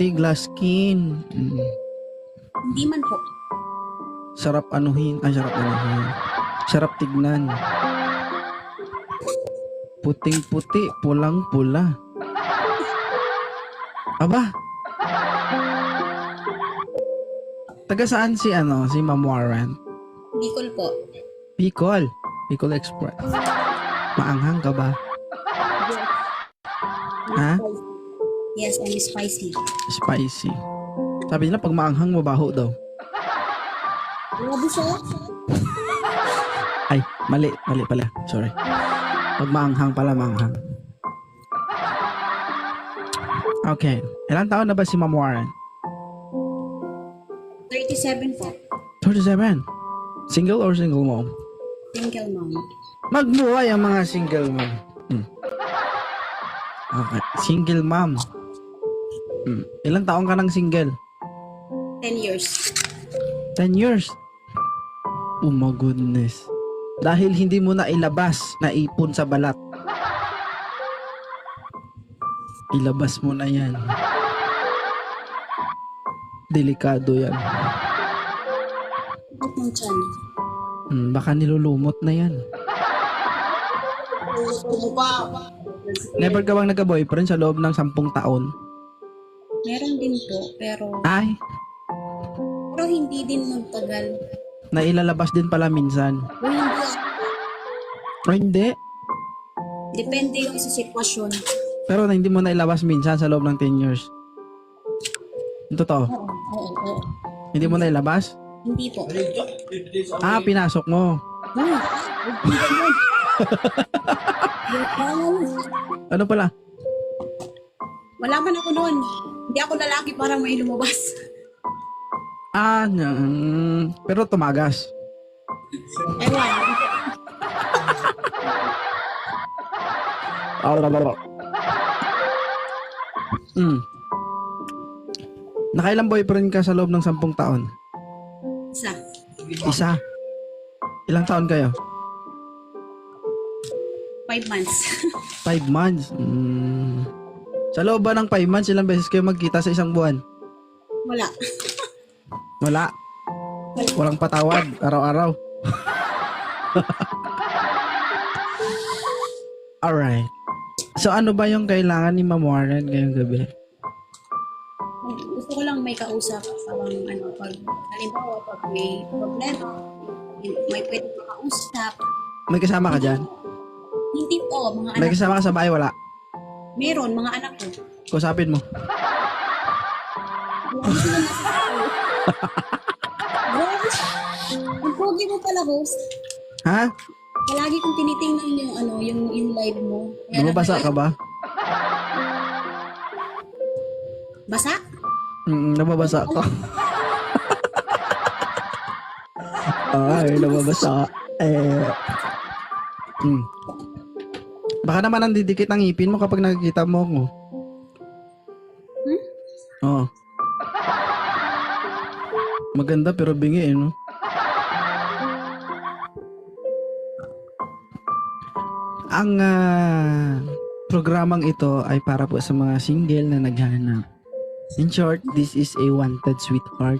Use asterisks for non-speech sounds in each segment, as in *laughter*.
puti, glass skin. Mm. Hindi man po. Sarap anuhin. Ay, sarap anuhin. Sarap tignan. Puting-puti, pulang-pula. Aba. Taga saan si ano, si Ma'am Warren? Bicol po. Bicol. Bicol Express. Maanghang ka ba? Ha? Yes, I'm spicy. Spicy. Sabi nila pag maanghang mabaho daw. Grabe siya. Ay, mali, mali pala. Sorry. Pag maanghang pala, maanghang. Okay. Ilang taon na ba si Ma'am Warren? 37 po. 37. Single or single mom? Single mom. Magbuhay ang mga single mom. Hmm. Okay. Single mom. Hmm. Ilang taon ka ng single? 10 years. 10 years. Oh my goodness. Dahil hindi mo na ilabas na ipon sa balat. Ilabas mo na yan. Delikado yan. Bakit ng chan? Hmm, baka nilulumot na yan. Never ka bang nagka-boyfriend sa loob ng sampung taon? Meron din po, pero Ay, pero hindi din magtagal. na ilalabas din pala minsan. O hindi. O hindi. Depende yung sa sitwasyon. Pero na hindi mo na ilabas minsan sa loob ng 10 years. Totoo. Oo, oo, oo. Hindi mo na ilabas? Hindi po. Ah, pinasok mo. *laughs* Ano pala? Wala man ako noon. Hindi ako lalaki para may lumabas. Ah, mm, pero tumagas. Ewan. Mm. Nakailang boyfriend ka sa loob ng sampung taon? Isa. Isa. Ilang taon kayo? Five months. Five months. Mm. Sa loob ba ng five months, ilang beses kayo magkita sa isang buwan? Wala. Wala. Walang patawad, araw-araw. *laughs* Alright. So ano ba yung kailangan ni Ma'am Warren ngayong gabi? Gusto ko lang may kausap. Parang ano, pag, halimbawa, pag may problema, may pwede makausap. May kasama ka dyan? Hindi po, mga May anak. kasama ka sa bahay? Wala. Meron, mga anak ko. Kusapin mo. Hindi sila nasa Grabe. Ang pogi mo pala, host. Ha? Palagi kong tinitingnan yung ano, yung, yung live mo. Kaya naman- ka ba? Basa? Mm, nababasa ka. *laughs* Ay, nababasa. Eh. Mm. Baka naman ang didikit ang ngipin mo kapag nakikita mo ako. Hmm? Oo. Maganda pero bingi eh, no? Ang ah, programang ito ay para po sa mga single na naghahanap. In short, this is a wanted sweetheart.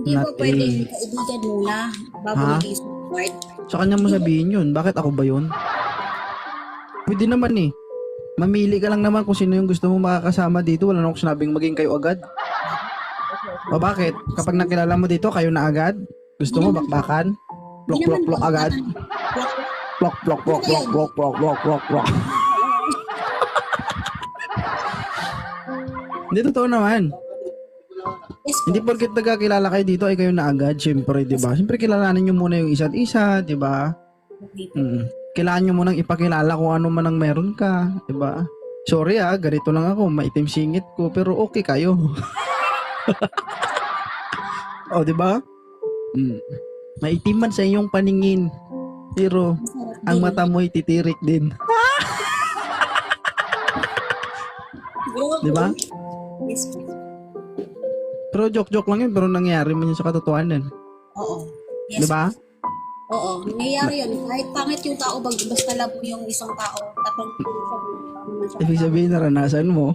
Hindi Not po pwede a- kaibigan muna bago Ha? maging support. Sa kanya mo sabihin yun. Bakit ako ba yun? Pwede naman eh. Mamili ka lang naman kung sino yung gusto mo makakasama dito. Wala na akong sinabing maging kayo agad. O bakit? Kapag nakilala mo dito, kayo na agad? Gusto mo bakbakan? Plok, plok, plok agad? Plok, plok, plok, plok, plok, plok, plok, plok, plok. *laughs* Hindi totoo naman. Hindi porket nagkakilala kayo dito ay kayo na agad. Siyempre, di ba? Siyempre, kilalanin nyo muna yung isa't isa, di ba? Mm. Kailangan nyo munang ipakilala kung ano man ang meron ka, ba? Sorry ah, ganito lang ako, maitim singit ko, pero okay kayo. *laughs* oh, 'di ba? Mm. Maitim man sa iyong paningin, pero ang mata mo'y titirik din, 'di ba? Pero joke-joke lang 'yun, pero nangyari man 'yun sa katotohanan, Oo. Yes 'di ba? Oo, nangyayari yun. Kahit pangit yung tao, bag, basta love mo yung isang tao, tatlong puso mo. Ibig sabihin, naranasan mo.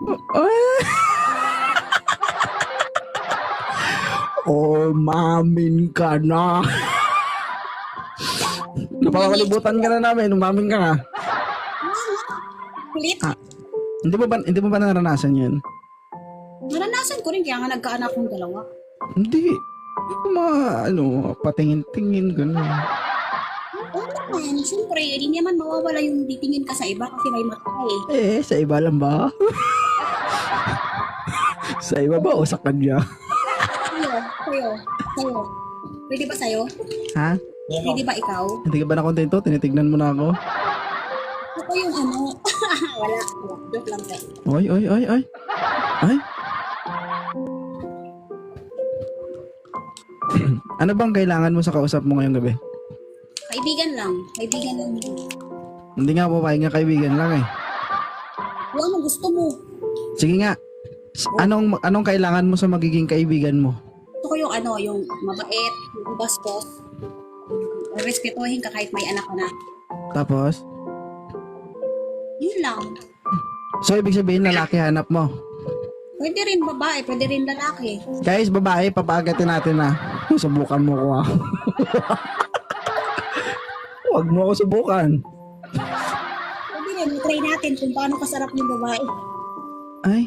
*laughs* oh, mamin ka na. *laughs* Napakalibutan ka na namin, umamin ka na. Kulit. Ah, hindi mo ba hindi mo ba naranasan 'yun? Naranasan ko rin kaya nga nagkaanak ng dalawa. Hindi. Ko ma, ano, patingin-tingin, gano'n. Oo naman, siyempre, hindi naman mawawala yung titingin ka sa iba kasi may mata eh. Eh, sa iba lang ba? *laughs* sa iba ba o sa kanya? Sa'yo, sa'yo, sa'yo. Pwede ba sa'yo? Ha? Pwede ba ikaw? Hindi ka ba nakontento? Tinitignan mo na ako? Ako yung ano, wala, *laughs* wala. Joke lang ka. Oy, oy, oy, oy. Ay. Ano bang kailangan mo sa kausap mo ngayong gabi? Kaibigan lang, kaibigan lang. Hindi nga po nga kaibigan lang eh. Kung ano gusto mo. Sige nga. S- Anong anong kailangan mo sa magiging kaibigan mo? Gusto ko yung ano, yung mabait, yung bastos. Respetuhin ka kahit may anak ka na. Tapos, Yun lang. so ibig sabihin lalaki hanap mo. Pwede rin babae, pwede rin lalaki. Guys, babae, papagatin natin na. Subukan mo ko ah. *laughs* Huwag mo ako subukan. Pwede rin, try natin kung paano kasarap yung babae. Ay.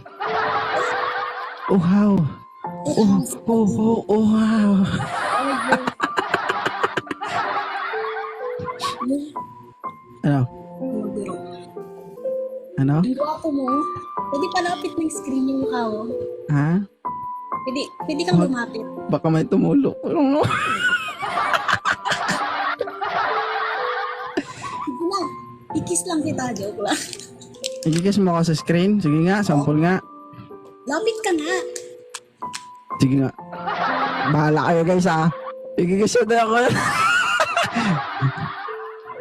Oh, wow. Oh, oh, oh, oh, wow. Ano? Ano? Ang gwapo mo, pwede palapit ng screen yung mukha mo. Ha? Pwede, pwede kang lumapit. Baka may tumulo. Sige lang. Ikis lang kita, joke lang. Ikikiss mo ako sa screen? Sige nga, sample nga. Lapit ka nga. Sige nga. Bahala kayo guys ha. Ikikiss mo tayo ako.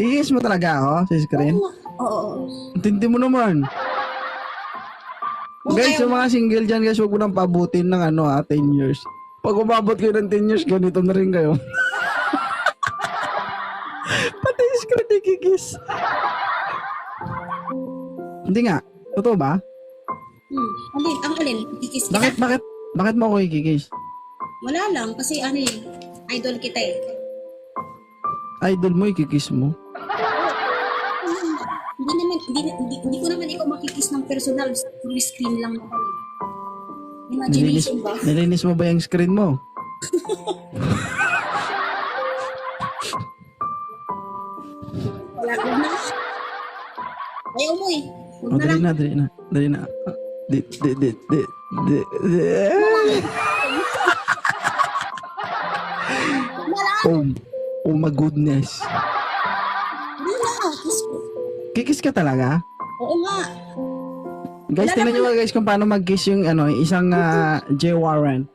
Ikikiss mo talaga ako sa screen? Oo. Oo. oo. Tindi mo naman. Guys, yung mga single dyan guys, huwag mo nang pabutin ng ano ha, 10 years. Pag umabot kayo ng 10 years, ganito na rin kayo. *laughs* Pati yung screen ikikiss. Hindi nga. Totoo ba? Hmm. Alin, ang alin, ikis kita. Bakit, bakit, bakit mo ako ikikiss? Wala lang, kasi ano eh, idol kita eh. Idol mo, ikikiss mo. Hindi naman, hindi, hindi, hindi ko naman ikaw makikis ng personal, full screen lang naman eh. Nilinis, Imagination ba? nilinis mo ba yung screen mo? Wala, huwag na. Ayaw mo eh. Huwag O, na dali lang. na, dali na. Dali na. Di, di, di, di, di, di. Na lang. Oh, oh my goodness. Kikis ka talaga? Oo nga. Guys, tingnan nyo guys kung paano mag-kiss yung ano, isang ah, J. Warren.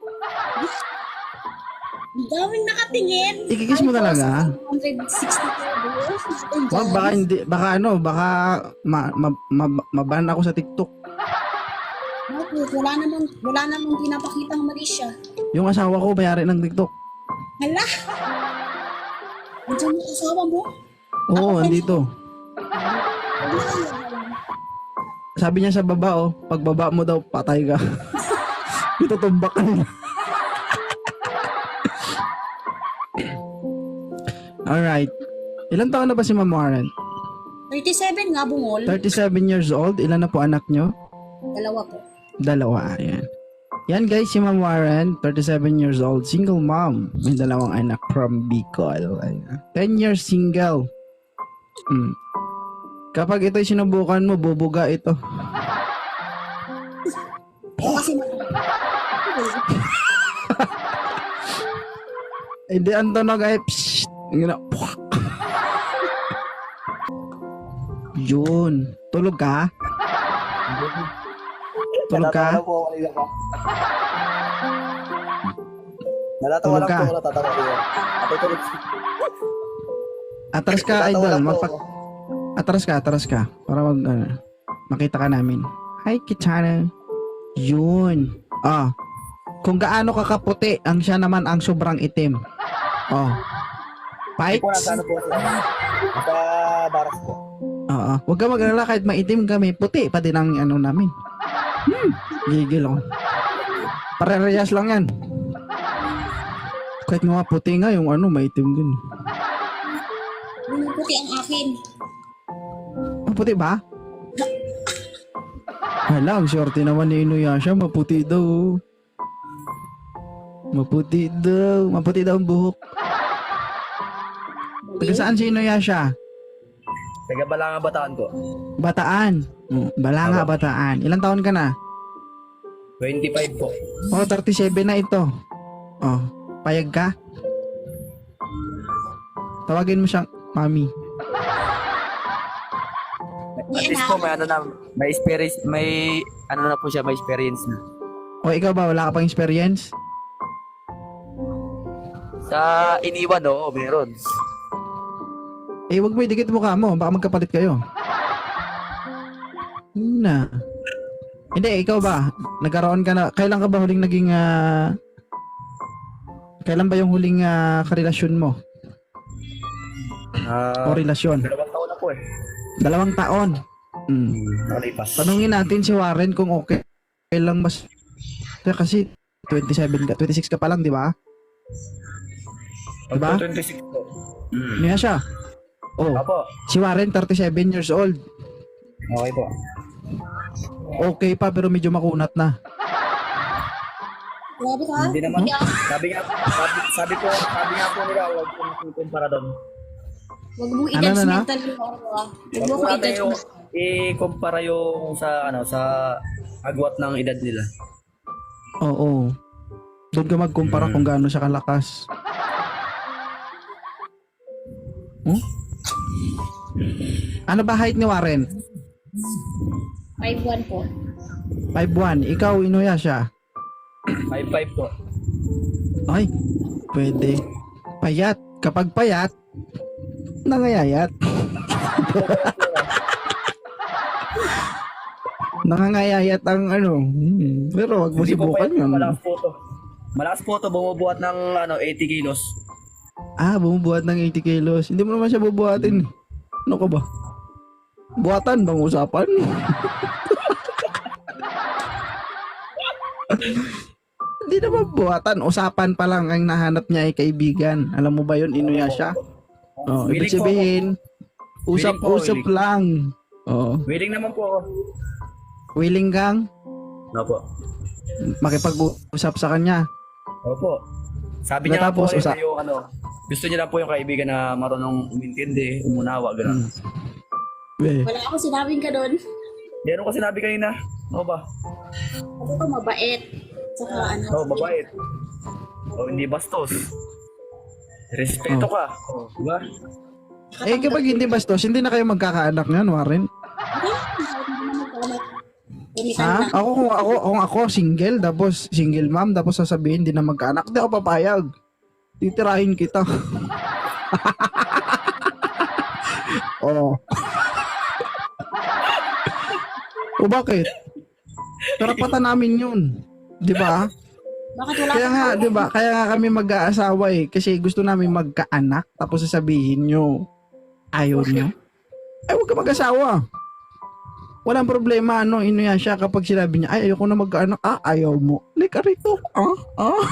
Ang daming nakatingin. Ikikiss mo talaga? 164 Wag, baka hindi, baka ano, baka ma, ma, ma, maban ako sa TikTok. Bakit? Wala namang, wala namang pinapakitang mali siya. Yung asawa ko, bayari ng TikTok. Hala! Andiyan yung asawa mo? Oo, andito. Sabi niya sa baba, oh, pag baba mo daw, patay ka. *laughs* Itutumbak ka nila. Alright. Ilan taon na ba si Ma'am Warren? 37 nga bungol. 37 years old. Ilan na po anak nyo? Dalawa po. Dalawa. Ayan. Yan guys, si Ma'am Warren, 37 years old, single mom. May dalawang anak from Bicol. Ayan. 10 years single. Mm. Kapag ito'y sinubukan mo, bubuga ito. Kasi na, Hindi, ang tunog ay. Ang gina. Yun. Tulog ka? Tulog ka? Natatawa po ako kanina pa. Natatawa Tulog lang ka? po ako, natatawa ko. Natutulog. Atras ka, Natatawa idol. lang po Magpag... ako. Atras ka, atras ka. Para mag, ano, makita ka namin. Hi, Kitana. Yun. Ah. Kung gaano ka kaputi, ang siya naman ang sobrang itim. Oh. Pikes? ano po siya. Nasa baras po. Oo. Huwag ka mag-alala kahit maitim kami. Puti pa din ang ano namin. Hmm. Gigil ako. Parehas lang yan. Kahit nga puti nga yung ano, maitim din. Bumuputi ang akin. Maputi ba? Hala, ang swerte naman ni Inuyasha. Maputi daw. Maputi daw. Maputi daw ang buhok. Taga saan si Inuyasha? Taga Balanga Bataan ko. Bataan. Oh, Balanga, Bataan. Ilang taon ka na? 25 po. Oh, 37 na ito. Oh, payag ka? Tawagin mo siyang mami. At least po may ano na, may experience, may ano na po siya, may experience na. O ikaw ba, wala ka pang experience? Sa iniwan, oo, meron. Eh, wag mo idikit mukha mo. Baka magkapalit kayo. Yun Na. Hindi, ikaw ba? Nagkaroon ka na... Kailan ka ba huling naging... ah, kailan ba yung huling ah, karelasyon mo? Ah, O relasyon? dalawang taon na po eh. Dalawang taon. Mm. Nakalipas. Tanungin natin si Warren kung okay, okay lang mas... Kasi 27 ka, 26 ka pa lang, di ba? Diba? 26 po. Mm. Niya siya. Oh, Apo. si Warren 37 years old. Okay po. Okay pa pero medyo makunat na. Grabe ka. Hindi naman. Sabi nga, sabi, sabi ko, sabi nga po nila, huwag po kumpara doon. Huwag mong Ano na na? i-judgmental yung ako ah. Huwag mo ko natin yung i-kumpara yung sa, ano, sa agwat ng edad nila. Oo. Doon ka magkumpara Hmm. kung gaano siya kalakas. Hmm? Ano ba height ni Warren? 5-1 po. 5'1". Ikaw, inuya siya. 5'5 po. Ay, pwede. Payat. Kapag payat, nangayayat. Nangangayayat ang ano. Hmm. Pero wag mo Hindi po subukan pa yun. Malakas po to. Malakas po to, bumubuhat ng ano, 80 kilos. Ah, bumubuhat ng 80 kilos. Hindi mo naman siya bubuhatin. Ano ka ba? Buhatan bang usapan? *laughs* Hindi naman buhatan. Usapan pa lang ang nahanap niya ay kaibigan. Alam mo ba yun, Inuya siya? Oh, ibig Willing po sabihin, po, usap-usap willing. lang. Oh, Willing naman po ako. willing kang Opo. makipag-usap sa kanya. Opo. Sabi niya po, Natapos, eh, usa- yung ano, gusto niya lang po yung kaibigan na marunong umintindi, umunawa, gano'n. Eh, Wala ako sinabing ka doon. Di ano ko sinabi kanina? Ano ba? Sabi ko mabait. Saka ano. Oh, mabait. Oh, hindi bastos. Respeto ka. Oh, diba? eh, kapag hindi bastos, hindi na kayo magkakaanak niyan, Warren. Ha? Ako kung ako kung ako single tapos single mom tapos sasabihin di na magkaanak, di ako papayag. Titirahin kita. *laughs* oh. o bakit? Karapatan namin 'yun. 'Di ba? Bakit wala Kaya nga, 'di ba? Kaya nga kami mag-aasawa eh kasi gusto namin magkaanak tapos sasabihin nyo ayaw nyo. Ay, huwag ka mag-asawa. Walang problema, ano, inuya siya kapag sinabi niya, ay, ayoko na magkaanak. Ah, ayaw mo. Like, rito. Ah, ah.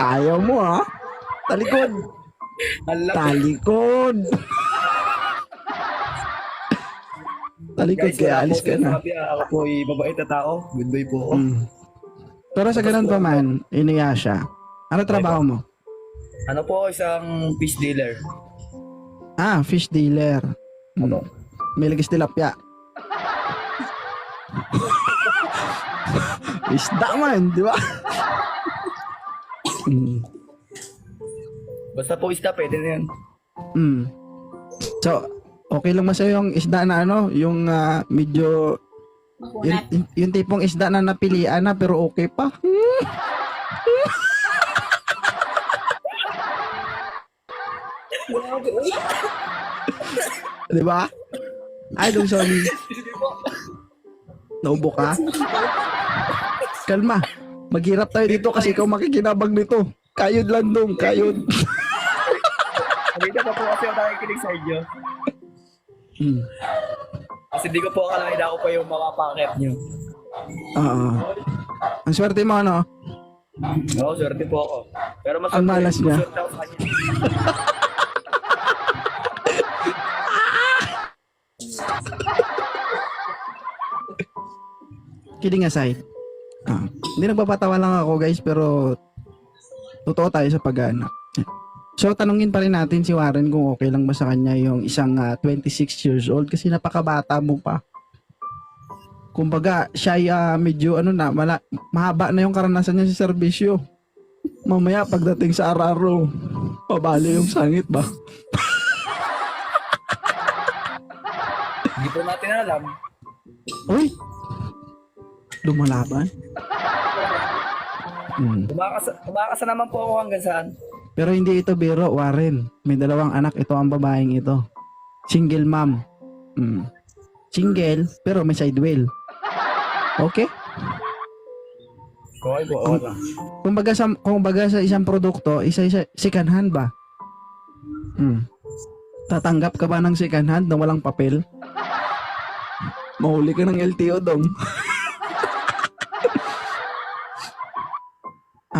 *laughs* ayaw mo, ah. Talikod. Talikod. Talikod, kaya alis ka na. sinabi, ah, Ako po ay mabait na tao. Good boy po ako. Mm. Pero sa ganun pa man, inuya siya. Ano trabaho mo? Ano po, isang fish dealer. Ah, fish dealer. Ano? May lagis tilapia. Isda man, di ba? mm. Basta po isda, pwede na yan. Mm. So, okay lang ba sa'yo yung isda na ano? Yung ah, medyo... Yung, makunat? yung, yung tipong isda na napilian na pero okay pa. *laughs* Di ba? Ay, dong sorry. Naubo ka? Kalma. Maghirap tayo dito kasi ikaw makikinabang nito. Kayod lang dong, kayod. Kanina pa po kasi ako nakikinig sa inyo. Hmm. Kasi di ko po akalain na ako pa yung makapakit nyo. Oo. Ang swerte mo, ano? Oo, swerte po ako. Pero mas Ang malas niya. Swerte ako sa kanya. Kidding aside. Ah, hindi nagpapatawa lang ako guys pero totoo tayo sa pag-anak. So tanungin pa rin natin si Warren kung okay lang ba sa kanya yung isang ah, 26 years old kasi napakabata mo pa. Kumbaga, siya ay ah, medyo ano na, mala, mahaba na yung karanasan niya sa serbisyo. Mamaya pagdating sa araro, pabali yung sangit ba? Hindi po natin alam. Uy! Lumalaban? Hmm. Tumakas, tumakas na naman po ako hanggang saan. Pero hindi ito biro, Warren. May dalawang anak. Ito ang babaeng ito. Single mom. Mm. Single, pero may side whale. Okay? Okay po, okay lang. Kumbaga sa, kumbaga sa isang produkto, isa-isa, second hand ba? Hmm. Tatanggap ka ba ng second hand na walang papel? Mahuli ka ng LTO dong. *laughs*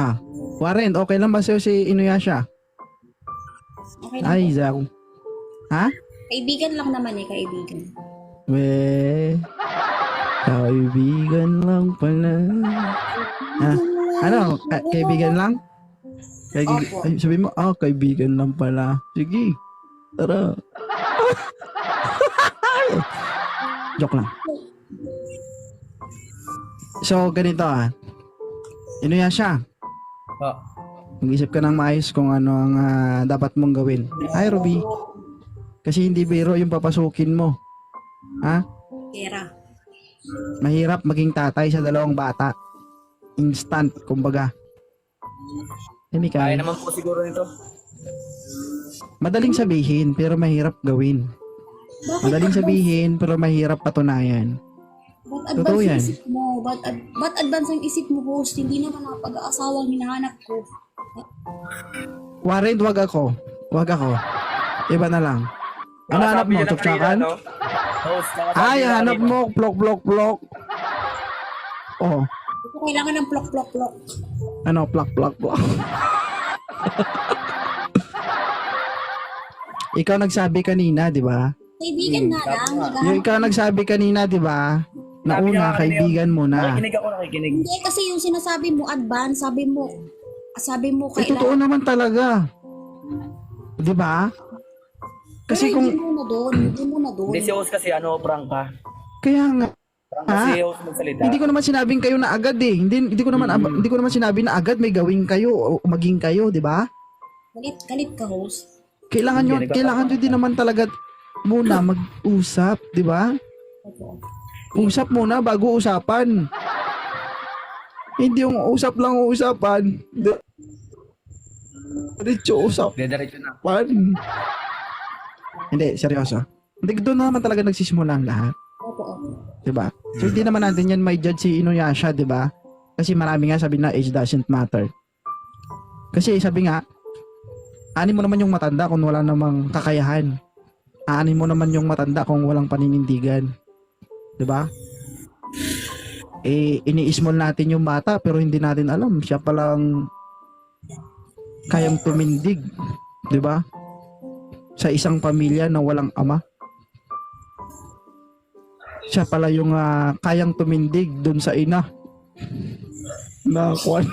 ah, Warren, okay lang ba sa'yo si Inuyasha? Okay lang Ay, po. Ha? Kaibigan lang naman eh, kaibigan. We, kaibigan lang pala. Ha? Ano? Ka- kaibigan lang? Kaigi- Opo. ay, sabi mo, ah, kaibigan lang pala. Sige, tara. *laughs* Joke lang. So, ganito ah. Inuya Ah, Mag-isip ka ng maayos kung ano ang ah, dapat mong gawin. Ay, Ruby. Kasi hindi biro yung papasukin mo. Ha? Pera. mahirap maging tatay sa dalawang bata. Instant, kumbaga. Hindi kaya ka. naman po siguro nito. Madaling sabihin, pero mahirap gawin. Bakit Madaling sabihin, pero mahirap patunayan. Ba't Totoo yan. isip mo? Ba't, ad, ba't advance ang isip mo, host? Hindi naman ang pag-aasawang hinahanap ko. Warren, wag ako. Wag ako. Iba na lang. Ano hanap mo? na nakasabi Ay, na hanap mo. Plok, plok, plok. Oh, Ito kailangan ng plok, plok, plok. ano, plak, plak, plak. ikaw nagsabi kanina, di ba? Kaibigan Hmm, nga lang. Yung ikaw nagsabi kanina, di ba? Na Sabi niya una, kanina kaibigan mo na. Nakikinig ako, nakikinig. Hindi, kasi yung sinasabi mo, advance, sabi mo, sabi mo, Eh, totoo kailangan. naman talaga. Di ba? Kasi Pero kung, hindi mo na doon, hindi mo na doon. Hindi si host kasi ano, prank ka. kaya nga, Prank Ha? kasi host magsalita. hindi ko naman sinabing kayo na agad eh. Hindi, hindi ko naman, Mm. hindi ko naman sinabi na agad may gawin kayo o maging kayo, di ba? Galit, galit ka, host. Kailangan nyo, Hindi, nagpapa- kailangan nyo din naman talaga muna mag-usap, di ba? Opo. Usap muna bago usapan. Hindi yung usap lang usapan. Di- Diretso usapan. Diretso na. Hindi, seryoso. Hindi, doon na naman talaga nagsisimula ang lahat. Opo, opo. 'di ba? So hindi naman natin 'yan may judge si Inuyasha, 'di ba? Kasi marami nga sabi na age doesn't matter. Kasi sabi nga, ani mo naman yung matanda kung wala namang kakayahan. Ani mo naman yung matanda kung walang paninindigan. 'Di ba? Eh ini-small natin yung bata pero hindi natin alam siya palang kayang tumindig, 'di ba? Sa isang pamilya na walang ama siya pala yung ah, kayang tumindig dun sa ina. Na kwan.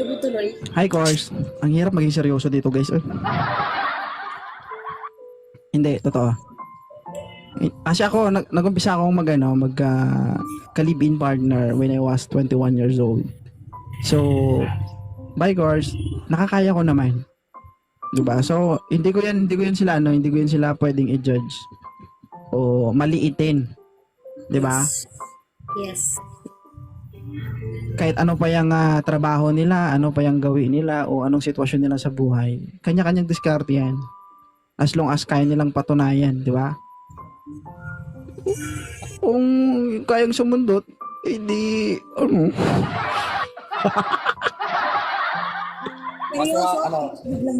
Inubo tuloy. Hi, course. Ang hirap maging seryoso dito, guys. Oy. Hindi, totoo. Eh, Kasi ako, nag nag-umpisa akong mag, ano, mag ah, ka-live-in partner when I was 21 years old. So, by course, nakakaya ko naman. 'Di ba? So, hindi ko yan, hindi ko yan sila, ano, hindi ko yan sila pwedeng i-judge o maliitin. 'Di ba? Yes. Kahit ano pa yung ah, trabaho nila, ano pa yung gawin nila, o anong sitwasyon nila sa buhay, kanya-kanyang diskarte yan. As long as kaya nilang patunayan, di ba? Kung kayang sumundot, hindi, ano, Kaso, ano,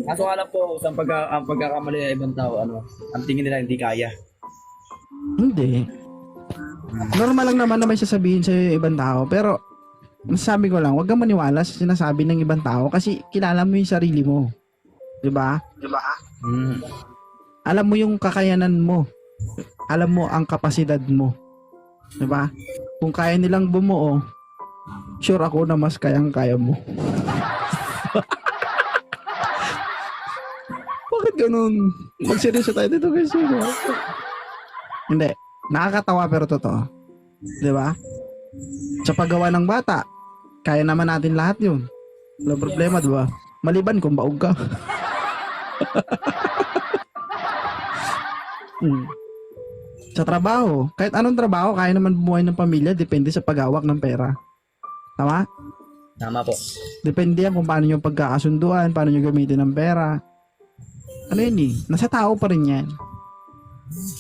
Kaso lang po, ang, pagka, ang pagkakamali ng ibang tao, ano, ang tingin nila hindi kaya. Hindi. Normal lang naman na may sasabihin yung ibang tao. Pero, masasabi ko lang, huwag kang maniwala sa sinasabi ng ibang tao kasi kilala mo yung sarili mo. 'Di ba? Mm. Alam mo yung kakayanan mo. Alam mo ang kapasidad mo. 'Di ba? Kung kaya nilang bumuo, sure ako na mas kayang kaya mo. *laughs* Bakit ganun? Magseryoso tayo dito guys. Ano? Hindi. Nakakatawa pero totoo. 'Di ba? Sa paggawa ng bata, kaya naman natin lahat yun. Wala problema, di ba? Maliban kung baog ka. *laughs* Hmm. Sa trabaho, kahit anong trabaho, kaya naman bumuhay ng pamilya, depende sa paghawak ng pera. Tama? Tama po. Depende yan kung paano yung pagkakasunduan, paano nyo gamitin ng pera. Ano yun eh, nasa tao pa rin yan.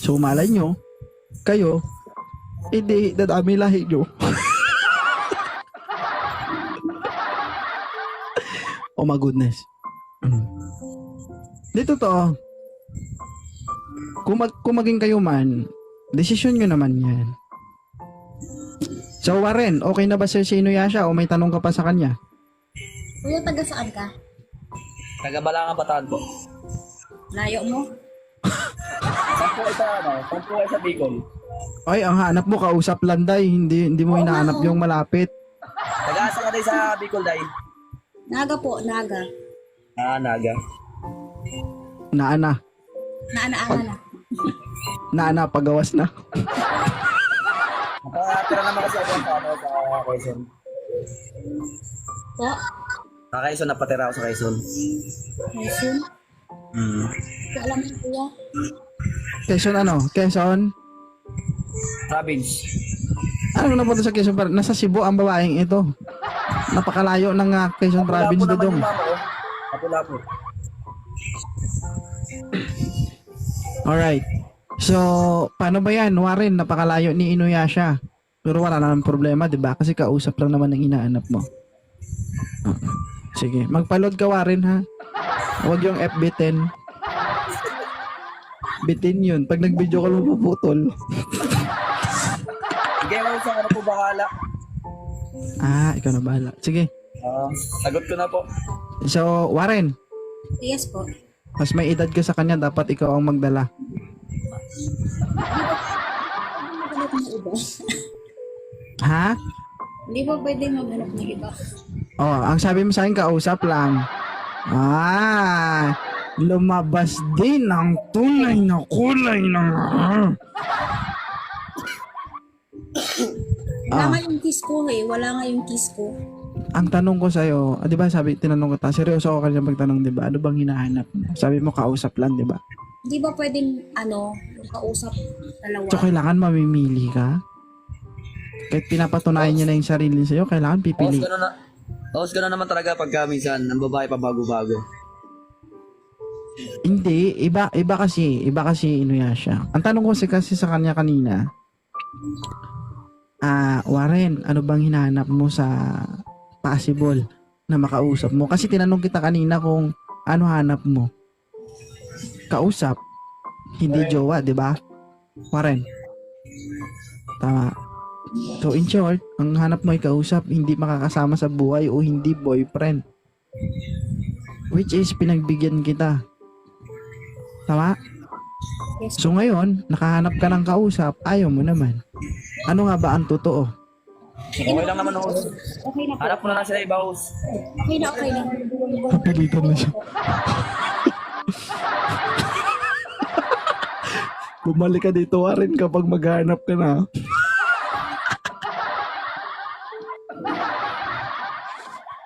So, malay nyo, kayo, hindi, dadami lahi nyo. *laughs* oh my goodness. Di totoo. Kung, mag, kung maging kayo man, desisyon nyo naman yan. So Warren, okay na ba sa'yo si Inuyasha o may tanong ka pa sa kanya? Kuya, taga saan ka? Taga Balangang Bataan po. Layo mo? *laughs* Kayo sa, ano? Kayo sa Bicol? Ay, ang hanap mo kausap landay, hindi hindi mo hinahanap yung malapit. Taga-asa ka tayo sa Bicol, Day? Naga po, naga. Ah, Naga. Naana, Naana-ana na. naana pagawas na. Nakatira naman kasi ako sa, ano, sa Quezon. Po? Sa Quezon, napatira ako sa Quezon. Quezon? Mm. Alam mo, kuya? Quezon ano? Quezon? Province. Ano napunta sa Quezon? Nasa Cebu ang babaeng ito. Napakalayo ng uh, Quezon province naman dodong. yung mama ko. Lapu-lapu. Alright. So, paano ba yan? Warren, napakalayo ni Inuyasha. Pero wala namang problema, di ba? Kasi kausap lang naman ng inaanap mo. Ah, Sige, magpaload ka Warren ha. Huwag yung FB10. Bitin yun. Pag nag-video call mo puputol. Sige, ako sa ano po bahala. Ah, ikaw na bahala. Sige. Ah, sagot ko na po. So, Warren, Yes po. mas may edad ka sa kanya, dapat ikaw ang magdala. Maghanap ng iba. Ha? Hindi ba pwede maghanap ng iba? Oh, ang sabi mo sa akin, kausap lang. Ah, lumabas din ang tunay na kulay ng... Wala Ah. nga yung kiss ko eh. Wala nga yung kiss ko. Ang tanong ko sa'yo, ah, di ba sabi, tinanong ko ta, seryoso ako kanina magtanong, di ba? Ano bang hinahanap mo? Sabi mo, kausap lang, di ba? Hindi ba pwedeng, ano, kausap dalawa? So, kailangan mamimili ka? Kahit pinapatunayan niya na yung sarili sa'yo, kailangan Tapos pipili. gano'n na. Tapos gano'n naman talaga pagka minsan, ang babae pa bago-bago. Hindi, iba iba kasi, iba kasi Inuyasha. Ang tanong ko kasi, kasi sa kanya kanina, ah, Warren, ano bang hinahanap mo sa possible na makausap mo? Kasi tinanong kita kanina kung ano hanap mo. Kausap, hindi jowa, di ba? Warren. Tama. So in short, ang hanap mo ay kausap, hindi makakasama sa buhay o hindi boyfriend. Which is pinagbigyan kita. Tama? Yes. So ngayon, nakahanap ka ng kausap, ayaw mo naman. Ano nga ba ang totoo? Okay lang naman, host. Okay na po. Hanap mo na lang sila iba, host. Okay na, okay na. Kapilitan na siya. Bumalik ka dito rin kapag maghanap ka na.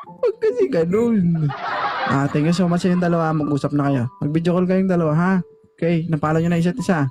Huwag kasi ganun. Ah, thank you so much sa yung dalawa. Mag-usap na kayo. Mag-video call kayong dalawa, ha? Okay, napalo nyo na isa't isa.